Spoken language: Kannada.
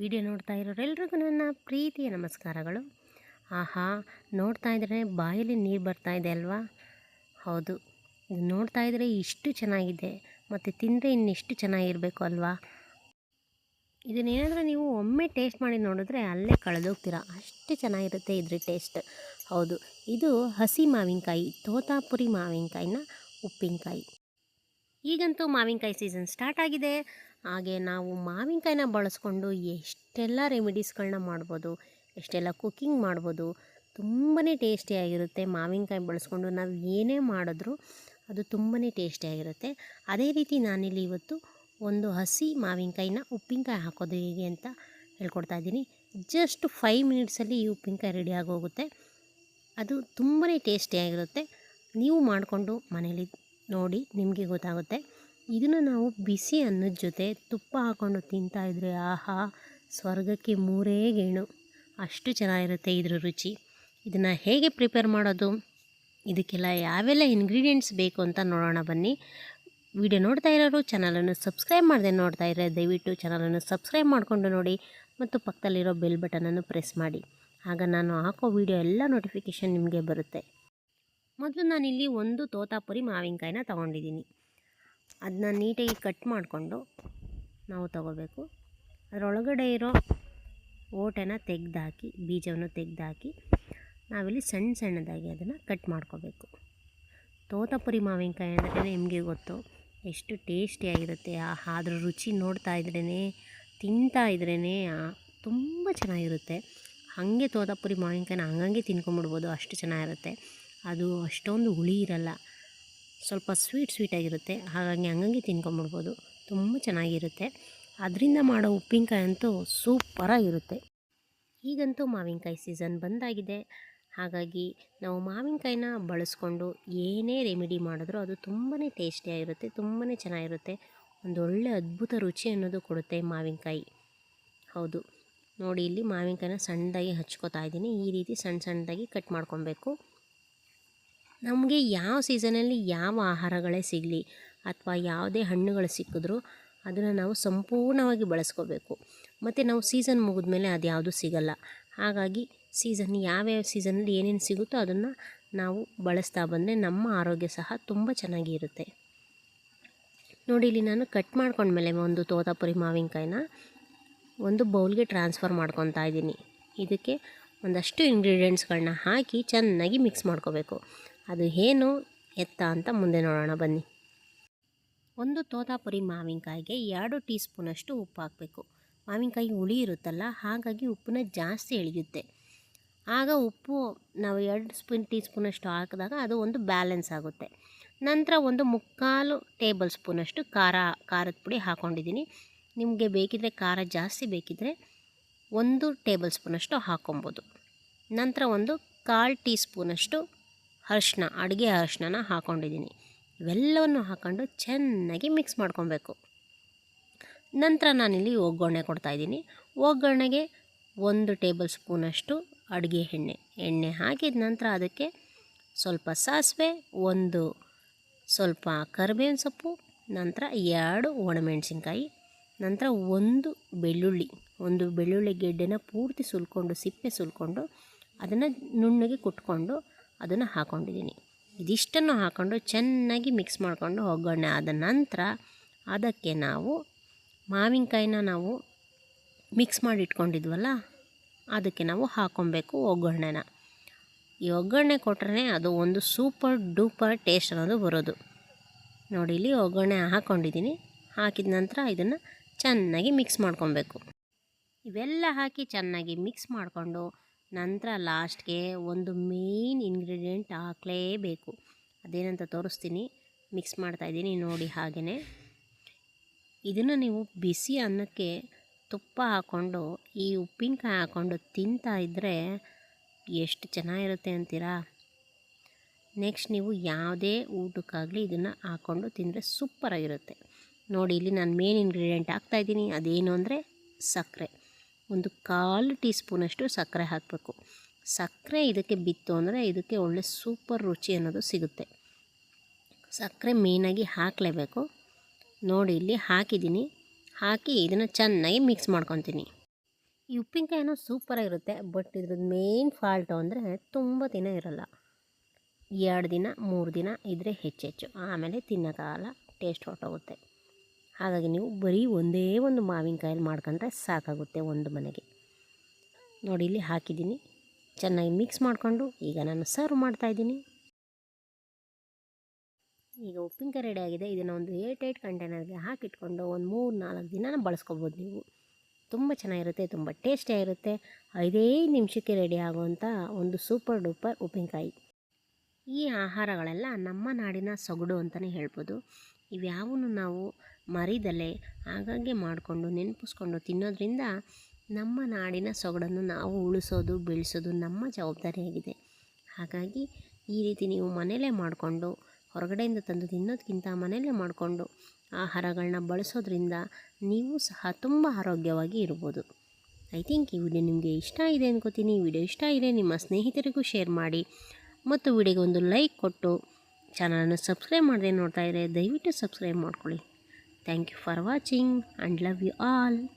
ವಿಡಿಯೋ ನೋಡ್ತಾ ಇರೋರೆಲ್ರಿಗೂ ನನ್ನ ಪ್ರೀತಿಯ ನಮಸ್ಕಾರಗಳು. ಆಹಾ, ನೋಡ್ತಾ ಇದ್ರೆ ಬಾಯಲ್ಲಿ ನೀರು ಬರ್ತಾ ಇದೆ ಅಲ್ವಾ? ಹೌದು. ನೋಡ್ತಾ ಇದ್ರೆ ಇಷ್ಟು ಚೆನ್ನಾಗಿದೆ, ಮತ್ತು ತಿಂದರೆ ಇನ್ನೆಷ್ಟು ಚೆನ್ನಾಗಿರಬೇಕು ಅಲ್ವಾ? ಇದನ್ನೇನಾದರೂ ನೀವು ಒಮ್ಮೆ ಟೇಸ್ಟ್ ಮಾಡಿ ನೋಡಿದ್ರೆ ಅಲ್ಲೇ ಕಳೆದೋಗ್ತೀರಾ. ಅಷ್ಟು ಚೆನ್ನಾಗಿರುತ್ತೆ ಇದ್ರ ಟೇಸ್ಟ್. ಹೌದು. ಇದು ಹಸಿ ಮಾವಿನಕಾಯಿ, ತೋತಾಪುರಿ ಮಾವಿನಕಾಯಿನ ಉಪ್ಪಿನಕಾಯಿ. ಈಗಂತೂ ಮಾವಿನಕಾಯಿ ಸೀಸನ್ ಸ್ಟಾರ್ಟ್ ಆಗಿದೆ. ಹಾಗೆ ನಾವು ಮಾವಿನಕಾಯಿನ ಬಳಸ್ಕೊಂಡು ಎಷ್ಟೆಲ್ಲ ರೆಮಿಡೀಸ್ಗಳನ್ನ ಮಾಡ್ಬೋದು, ಎಷ್ಟೆಲ್ಲ ಕುಕ್ಕಿಂಗ್ ಮಾಡ್ಬೋದು ತುಂಬಾ ಟೇಸ್ಟಿಯಾಗಿರುತ್ತೆ ಮಾವಿನಕಾಯಿ ಬಳಸ್ಕೊಂಡು. ನಾವು ಏನೇ ಮಾಡಿದ್ರೂ ಅದು ತುಂಬಾ ಟೇಸ್ಟಿಯಾಗಿರುತ್ತೆ ಅದೇ ರೀತಿ ನಾನಿಲ್ಲಿ ಇವತ್ತು ಒಂದು ಹಸಿ ಮಾವಿನಕಾಯಿನ ಉಪ್ಪಿನಕಾಯಿ ಹಾಕೋದು ಹೇಗೆ ಅಂತ ಹೇಳ್ಕೊಡ್ತಾ ಇದ್ದೀನಿ. ಜಸ್ಟ್ ಫೈವ್ ಮಿನಿಟ್ಸಲ್ಲಿ ಈ ಉಪ್ಪಿನಕಾಯಿ ರೆಡಿ ಹೋಗುತ್ತೆ ಅದು ತುಂಬಾ ಟೇಸ್ಟಿಯಾಗಿರುತ್ತೆ ನೀವು ಮಾಡಿಕೊಂಡು ಮನೇಲಿ ನೋಡಿ ನಿಮಗೆ ಗೊತ್ತಾಗುತ್ತೆ. ಇದನ್ನು ನಾವು ಬಿಸಿ ಅನ್ನದ ಜೊತೆ ತುಪ್ಪ ಹಾಕ್ಕೊಂಡು ತಿಂತಾ ಇದ್ದರೆ ಆಹಾ, ಸ್ವರ್ಗಕ್ಕೆ ಮೂರೇ ಗೇಣು. ಅಷ್ಟು ಚೆನ್ನಾಗಿರುತ್ತೆ ಇದರ ರುಚಿ. ಇದನ್ನು ಹೇಗೆ ಪ್ರಿಪೇರ್ ಮಾಡೋದು? ಇದಕ್ಕೆಲ್ಲ ಯಾವೆಲ್ಲ ಇಂಗ್ರೀಡಿಯೆಂಟ್ಸ್ ಬೇಕು ಅಂತ ನೋಡೋಣ ಬನ್ನಿ. ವಿಡಿಯೋ ನೋಡ್ತಾ ಇರೋರು ಚಾನಲನ್ನು ಸಬ್ಸ್ಕ್ರೈಬ್ ಮಾಡದೆ ನೋಡ್ತಾ ಇರೋ ದಯವಿಟ್ಟು ಚಾನಲನ್ನು ಸಬ್ಸ್ಕ್ರೈಬ್ ಮಾಡಿಕೊಂಡು ನೋಡಿ ಮತ್ತು ಪಕ್ಕದಲ್ಲಿರೋ ಬೆಲ್ ಬಟನನ್ನು ಪ್ರೆಸ್ ಮಾಡಿ. ಆಗ ನಾನು ಹಾಕೋ ವಿಡಿಯೋ ಎಲ್ಲ ನೋಟಿಫಿಕೇಷನ್ ನಿಮಗೆ ಬರುತ್ತೆ. ಮೊದಲು ನಾನಿಲ್ಲಿ ಒಂದು ತೋತಾಪುರಿ ಮಾವಿನಕಾಯಿನ ತೊಗೊಂಡಿದ್ದೀನಿ. ಅದನ್ನ ನೀಟಾಗಿ ಕಟ್ ಮಾಡಿಕೊಂಡು ನಾವು ತಗೋಬೇಕು. ಅದರೊಳಗಡೆ ಇರೋ ಓಟೆನ ತೆಗೆದಾಕಿ, ಬೀಜವನ್ನು ತೆಗೆದಾಕಿ ನಾವಿಲ್ಲಿ ಸಣ್ಣ ಸಣ್ಣದಾಗಿ ಅದನ್ನು ಕಟ್ ಮಾಡ್ಕೋಬೇಕು. ತೋತಾಪುರಿ ಮಾವಿನಕಾಯಿ ಅಂದರೆ ನಿಮಗೆ ಗೊತ್ತು, ಎಷ್ಟು ಟೇಸ್ಟಿಯಾಗಿರುತ್ತೆ ಅದ್ರ ರುಚಿ ನೋಡ್ತಾ ಇದ್ರೇ ತಿಂತಾ ಇದ್ರೇ ತುಂಬ ಚೆನ್ನಾಗಿರುತ್ತೆ. ಹಾಗೆ ತೋತಾಪುರಿ ಮಾವಿನಕಾಯಿನ ಹಂಗಂಗೆ ತಿನ್ಕೊಂಬಿಡ್ಬೋದು, ಅಷ್ಟು ಚೆನ್ನಾಗಿರುತ್ತೆ. ಅದು ಅಷ್ಟೊಂದು ಹುಳಿ ಇರಲ್ಲ. ಸ್ವಲ್ಪ ಸ್ವೀಟ್ ಸ್ವೀಟಾಗಿರುತ್ತೆ ಹಾಗಾಗಿ ಹಂಗಂಗೆ ತಿನ್ಕೊಂಬಿಡ್ಬೋದು. ತುಂಬ ಚೆನ್ನಾಗಿರುತ್ತೆ. ಅದರಿಂದ ಮಾಡೋ ಉಪ್ಪಿನಕಾಯಿ ಅಂತೂ ಸೂಪರಾಗಿರುತ್ತೆ ಈಗಂತೂ ಮಾವಿನಕಾಯಿ ಸೀಸನ್ ಬಂದಾಗಿದೆ. ಹಾಗಾಗಿ ನಾವು ಮಾವಿನಕಾಯಿನ ಬಳಸ್ಕೊಂಡು ಏನೇ ರೆಮಿಡಿ ಮಾಡಿದ್ರೂ ಅದು ತುಂಬಾ ಟೇಸ್ಟಿಯಾಗಿರುತ್ತೆ ತುಂಬಾ ಚೆನ್ನಾಗಿರುತ್ತೆ. ಒಂದೊಳ್ಳೆ ಅದ್ಭುತ ರುಚಿ ಅನ್ನೋದು ಕೊಡುತ್ತೆ ಮಾವಿನಕಾಯಿ. ಹೌದು. ನೋಡಿ, ಇಲ್ಲಿ ಮಾವಿನಕಾಯಿನ ಸಣ್ಣದಾಗಿ ಹಚ್ಕೋತಾ ಇದ್ದೀನಿ. ಈ ರೀತಿ ಸಣ್ಣ ಸಣ್ಣದಾಗಿ ಕಟ್ ಮಾಡ್ಕೊಬೇಕು. ನಮಗೆ ಯಾವ ಸೀಸನಲ್ಲಿ ಯಾವ ಆಹಾರಗಳೇ ಸಿಗಲಿ ಅಥವಾ ಯಾವುದೇ ಹಣ್ಣುಗಳು ಸಿಕ್ಕಿದ್ರೂ ಅದನ್ನು ನಾವು ಸಂಪೂರ್ಣವಾಗಿ ಬಳಸ್ಕೋಬೇಕು. ಮತ್ತು ನಾವು ಸೀಸನ್ ಮುಗಿದ್ಮೇಲೆ ಅದು ಯಾವುದೂ ಸಿಗಲ್ಲ. ಹಾಗಾಗಿ ಸೀಸನ್ ಯಾವ್ಯಾವ ಸೀಸನಲ್ಲಿ ಏನೇನು ಸಿಗುತ್ತೋ ಅದನ್ನು ನಾವು ಬಳಸ್ತಾ ಬಂದರೆ ನಮ್ಮ ಆರೋಗ್ಯ ಸಹ ತುಂಬ ಚೆನ್ನಾಗಿ ಇರುತ್ತೆ ನೋಡಿ ಇಲ್ಲಿ ನಾನು ಕಟ್ ಮಾಡ್ಕೊಂಡ್ಮೇಲೆ ಒಂದು ತೋತಾಪುರಿ ಮಾವಿನಕಾಯಿನ ಒಂದು ಬೌಲ್ಗೆ ಟ್ರಾನ್ಸ್ಫರ್ ಮಾಡ್ಕೊತಾ ಇದ್ದೀನಿ. ಇದಕ್ಕೆ ಒಂದಷ್ಟು ಇಂಗ್ರೀಡಿಯೆಂಟ್ಸ್ಗಳನ್ನ ಹಾಕಿ ಚೆನ್ನಾಗಿ ಮಿಕ್ಸ್ ಮಾಡ್ಕೋಬೇಕು. ಅದು ಏನು? ಎತ್ತ ಅಂತ ಮುಂದೆ ನೋಡೋಣ, ಬನ್ನಿ. ಒಂದು ತೋತಾಪುರಿ ಮಾವಿನಕಾಯಿಗೆ ಎರಡು ಟೀ ಸ್ಪೂನಷ್ಟು ಉಪ್ಪು ಹಾಕಬೇಕು ಮಾವಿನಕಾಯಿ ಹುಳಿ ಇರುತ್ತಲ್ಲ, ಹಾಗಾಗಿ ಉಪ್ಪನ್ನ ಜಾಸ್ತಿ ಎಳೆಯುತ್ತೆ. ಆಗ ಉಪ್ಪು ನಾವು ಎರಡು ಸ್ಪೂನ್ ಟೀ ಸ್ಪೂನಷ್ಟು ಹಾಕಿದಾಗ ಅದು ಒಂದು ಬ್ಯಾಲೆನ್ಸ್ ಆಗುತ್ತೆ. ನಂತರ ಒಂದು ಮುಕ್ಕಾಲು ಟೇಬಲ್ ಸ್ಪೂನಷ್ಟು ಖಾರ, ಖಾರದ ಪುಡಿ ಹಾಕ್ಕೊಂಡಿದ್ದೀನಿ ನಿಮಗೆ ಬೇಕಿದ್ದರೆ ಖಾರ ಜಾಸ್ತಿ ಬೇಕಿದ್ದರೆ ಒಂದು ಟೇಬಲ್ ಸ್ಪೂನಷ್ಟು ಹಾಕ್ಕೊಬೋದು ನಂತರ ಒಂದು ಕಾಲು ಟೀ ಸ್ಪೂನಷ್ಟು ಅರಿಶಿನ ಅಡುಗೆ ಅರಿಶಿನ ಹಾಕ್ಕೊಂಡಿದ್ದೀನಿ ಇವೆಲ್ಲವನ್ನು ಹಾಕ್ಕೊಂಡು ಚೆನ್ನಾಗಿ ಮಿಕ್ಸ್ ಮಾಡ್ಕೊಬೇಕು. ನಂತರ ನಾನಿಲ್ಲಿ ಒಗ್ಗರಣೆ ಕೊಡ್ತಾಯಿದ್ದೀನಿ ಒಗ್ಗರಣೆಗೆ ಒಂದು ಟೇಬಲ್ ಸ್ಪೂನಷ್ಟು ಅಡುಗೆ ಎಣ್ಣೆ. ಎಣ್ಣೆ ಹಾಕಿದ ನಂತರ ಅದಕ್ಕೆ ಸ್ವಲ್ಪ ಸಾಸಿವೆ, ಒಂದು ಸ್ವಲ್ಪ ಕರಿಬೇವಿನ ಸೊಪ್ಪು, ನಂತರ ಎರಡು ಒಣಮೆಣಸಿನ್ಕಾಯಿ, ನಂತರ ಒಂದು ಬೆಳ್ಳುಳ್ಳಿ. ಒಂದು ಬೆಳ್ಳುಳ್ಳಿ ಗೆಡ್ಡೆನ ಪೂರ್ತಿ ಸುಲ್ಕೊಂಡು, ಸಿಪ್ಪೆ ಸುಲ್ಕೊಂಡು ಅದನ್ನು ನುಣ್ಣಗೆ ಕುಟ್ಕೊಂಡು ಅದನ್ನು ಹಾಕ್ಕೊಂಡಿದ್ದೀನಿ ಇದಿಷ್ಟನ್ನು ಹಾಕ್ಕೊಂಡು ಚೆನ್ನಾಗಿ ಮಿಕ್ಸ್ ಮಾಡಿಕೊಂಡು ಒಗ್ಗರಣೆ ಆದ ನಂತರ ಅದಕ್ಕೆ ನಾವು ಮಾವಿನಕಾಯಿನ ನಾವು ಮಿಕ್ಸ್ ಮಾಡಿ ಇಟ್ಕೊಂಡಿದ್ವಲ್ಲ ಅದಕ್ಕೆ ನಾವು ಹಾಕ್ಕೊಬೇಕು ಒಗ್ಗರಣೆನ. ಈ ಒಗ್ಗರಣೆ ಕೊಟ್ರೆ ಅದು ಒಂದು ಸೂಪರ್ ಡೂಪರ್ ಟೇಸ್ಟ್ ಅನ್ನೋದು ಬರೋದು. ನೋಡಿ, ಇಲ್ಲಿ ಒಗ್ಗರಣೆ ಹಾಕ್ಕೊಂಡಿದ್ದೀನಿ ಹಾಕಿದ ನಂತರ ಇದನ್ನು ಚೆನ್ನಾಗಿ ಮಿಕ್ಸ್ ಮಾಡ್ಕೊಬೇಕು. ಇವೆಲ್ಲ ಹಾಕಿ ಚೆನ್ನಾಗಿ ಮಿಕ್ಸ್ ಮಾಡಿಕೊಂಡು ನಂತರ ಲಾಸ್ಟ್ಗೆ ಒಂದು ಮೇಯ್ನ್ ಇಂಗ್ರೀಡಿಯೆಂಟ್ ಹಾಕಲೇಬೇಕು. ಅದೇನಂತ ತೋರಿಸ್ತೀನಿ. ಮಿಕ್ಸ್ ಮಾಡ್ತಾಯಿದ್ದೀನಿ ನೋಡಿ ಹಾಗೆಯೇ ಇದನ್ನು ನೀವು ಬಿಸಿ ಅನ್ನಕ್ಕೆ ತುಪ್ಪ ಹಾಕ್ಕೊಂಡು ಈ ಉಪ್ಪಿನಕಾಯಿ ಹಾಕ್ಕೊಂಡು ತಿಂತಾ ಇದ್ದರೆ ಎಷ್ಟು ಚೆನ್ನಾಗಿರುತ್ತೆ ಅಂತೀರಾ? ನೆಕ್ಸ್ಟ್ ನೀವು ಯಾವುದೇ ಊಟಕ್ಕಾಗಲಿ ಇದನ್ನು ಹಾಕ್ಕೊಂಡು ತಿಂದರೆ ಸೂಪರಾಗಿರುತ್ತೆ ನೋಡಿ, ಇಲ್ಲಿ ನಾನು ಮೇನ್ ಇಂಗ್ರೀಡಿಯೆಂಟ್ ಹಾಕ್ತಾಯಿದ್ದೀನಿ ಅದೇನು ಅಂದರೆ ಸಕ್ಕರೆ. ಒಂದು ಕಾಲು ಟೀ ಸ್ಪೂನಷ್ಟು ಸಕ್ಕರೆ ಹಾಕಬೇಕು. ಸಕ್ಕರೆ ಇದಕ್ಕೆ ಬಿತ್ತು ಅಂದರೆ ಇದಕ್ಕೆ ಒಳ್ಳೆ ಸೂಪರ್ ರುಚಿ ಅನ್ನೋದು ಸಿಗುತ್ತೆ. ಸಕ್ಕರೆ ಮೇನಾಗಿ ಹಾಕಲೇಬೇಕು. ನೋಡಿ, ಇಲ್ಲಿ ಹಾಕಿದ್ದೀನಿ. ಹಾಕಿ ಇದನ್ನು ಚೆನ್ನಾಗಿ ಮಿಕ್ಸ್ ಮಾಡ್ಕೊತೀನಿ. ಈ ಉಪ್ಪಿನಕಾಯಿನೂ ಸೂಪರಾಗಿರುತ್ತೆ ಬಟ್ ಇದ್ರದ್ದು ಮೇನ್ ಫಾಲ್ಟು ಅಂದರೆ ತುಂಬ ದಿನ ಇರಲ್ಲ. ಎರಡು ದಿನ, ಮೂರು ದಿನ ಇದ್ದರೆ ಹೆಚ್ಚೆಚ್ಚು. ಆಮೇಲೆ ತಿನ್ನೋಕ್ಕಾಗಲ್ಲ, ಟೇಸ್ಟ್ ಹೊರಟೋಗುತ್ತೆ. ಹಾಗಾಗಿ ನೀವು ಬರೀ ಒಂದೇ ಒಂದು ಮಾವಿನಕಾಯಲ್ಲಿ ಮಾಡ್ಕೊಂಡ್ರೆ ಸಾಕಾಗುತ್ತೆ ಒಂದು ಮನೆಗೆ. ನೋಡಿ, ಇಲ್ಲಿ ಹಾಕಿದ್ದೀನಿ. ಚೆನ್ನಾಗಿ ಮಿಕ್ಸ್ ಮಾಡಿಕೊಂಡು ಈಗ ನಾನು ಸರ್ವ್ ಮಾಡ್ತಾಯಿದ್ದೀನಿ ಈಗ ಉಪ್ಪಿನಕಾಯಿ ರೆಡಿ ಆಗಿದೆ. ಇದನ್ನು ಒಂದು ಏಟ್ ಏಟ್ ಕಂಟೈನರ್ಗೆ ಹಾಕಿಟ್ಕೊಂಡು ಒಂದು ಮೂರು ನಾಲ್ಕು ದಿನ ಬಳಸ್ಕೊಬೋದು ನೀವು. ತುಂಬ ಚೆನ್ನಾಗಿರುತ್ತೆ, ತುಂಬ ಟೇಸ್ಟಿಯಾಗಿರುತ್ತೆ ಐದೇ ನಿಮಿಷಕ್ಕೆ ರೆಡಿ ಆಗುವಂಥ ಒಂದು ಸೂಪರ್ ಡೂಪರ್ ಉಪ್ಪಿನಕಾಯಿ. ಈ ಆಹಾರಗಳೆಲ್ಲ ನಮ್ಮ ನಾಡಿನ ಸೊಗಡು ಅಂತಲೇ ಹೇಳ್ಬೋದು. ಇವ್ಯಾವನ್ನು ನಾವು ಮರಿದಲೆ ಆಗಾಗ್ಗೆ ಮಾಡಿಕೊಂಡು ನೆನಪಿಸ್ಕೊಂಡು ತಿನ್ನೋದ್ರಿಂದ ನಮ್ಮ ನಾಡಿನ ಸೊಗಡನ್ನು ನಾವು ಉಳಿಸೋದು, ಬೆಳೆಸೋದು ನಮ್ಮ ಜವಾಬ್ದಾರಿಯಾಗಿದೆ ಹಾಗಾಗಿ ಈ ರೀತಿ ನೀವು ಮನೆಯಲ್ಲೇ ಮಾಡಿಕೊಂಡು, ಹೊರಗಡೆಯಿಂದ ತಂದು ತಿನ್ನೋದಕ್ಕಿಂತ ಮನೆಯಲ್ಲೇ ಮಾಡಿಕೊಂಡು ಆಹಾರಗಳನ್ನ ಬಳಸೋದ್ರಿಂದ ನೀವು ಸಹ ತುಂಬ ಆರೋಗ್ಯವಾಗಿ ಇರ್ಬೋದು. ಐ ಥಿಂಕ್ ಈ ವಿಡಿಯೋ ನಿಮಗೆ ಇಷ್ಟ ಇದೆ ಅನ್ಕೋತೀನಿ. ಈ ವಿಡಿಯೋ ಇಷ್ಟ ಇದೆ ನಿಮ್ಮ ಸ್ನೇಹಿತರಿಗೂ ಶೇರ್ ಮಾಡಿ ಮತ್ತು ವಿಡಿಯೋಗೆ ಒಂದು ಲೈಕ್ ಕೊಟ್ಟು ಚಾನಲನ್ನು ಸಬ್ಸ್ಕ್ರೈಬ್ ಮಾಡದೆ ನೋಡ್ತಾ ಇದ್ದರೆ ದಯವಿಟ್ಟು ಸಬ್ಸ್ಕ್ರೈಬ್ ಮಾಡ್ಕೊಳ್ಳಿ. Thank you for watching and love you all.